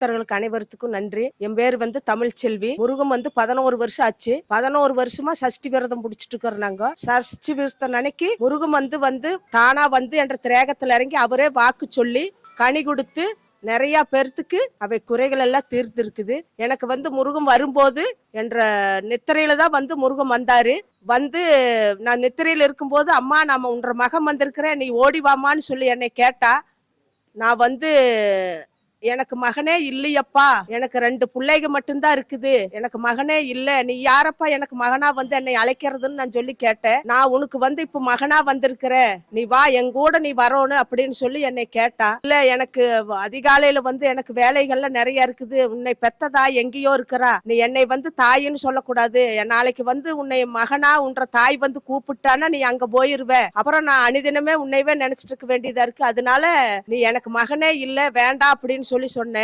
பக்தர்களுக்கு அனைவருக்கும் நன்றி. என் பேர் வந்து தமிழ்ச்செல்வி முருகன் வந்து பதினோரு வருஷம் ஆச்சு. பதினோரு வருஷமா சஷ்டி விரதம் பிடிச்சிட்டு இருக்கிறோம் நாங்க. சஷ்டி விரதம் அன்னைக்கு முருகன் வந்து வந்து தானா வந்து என்ற திரேகத்துல இறங்கி அவரே வாக்கு சொல்லி கனி கொடுத்து நிறைய பேர்த்துக்கு அவை குறைகள் எல்லாம் தீர்த்து இருக்குது எனக்கு வந்து முருகன் வரும்போது என்ற நித்திரையில தான் வந்து முருகன் வந்தாரு. வந்து நான் நித்திரையில இருக்கும்போது அம்மா நாம உன்ற மகன் வந்திருக்கிறேன். நீ ஓடி வாமான்னு சொல்லி என்னை கேட்டா நான் வந்து எனக்கு மகனே இல்லையப்பா. எனக்கு ரெண்டு பிள்ளைங்க மட்டும்தான் இருக்குது. எனக்கு மகனே இல்ல. நீ யாரப்பா எனக்கு மகனா வந்து என்னை அழைக்கிறதுன்னு நான் சொல்லி கேட்டேன். நான் உனக்கு வந்து இப்ப மகனா வந்திருக்கிற. நீ வா என் கூட நீ வரணும் அப்படின்னு சொல்லி என்னை கேட்டா. இல்ல எனக்கு அதிகாலையில வந்து எனக்கு வேலைகள்லாம் நிறைய இருக்குது. உன்னை பெத்ததா எங்கேயோ இருக்கிறா. நீ என்னை வந்து தாயின்னு சொல்லக்கூடாது. நாளைக்கு வந்து உன்னை மகனா உன்ற தாய் வந்து கூப்பிட்டானா நீ அங்க போயிருவ. அப்புறம் நான் அனுதினமே உன்னைவே நினைச்சிட்டு இருக்க வேண்டியதா இருக்கு. அதனால நீ எனக்கு மகனே இல்ல வேண்டாம் அப்படின்னு சொல்லி சொன்னேன்.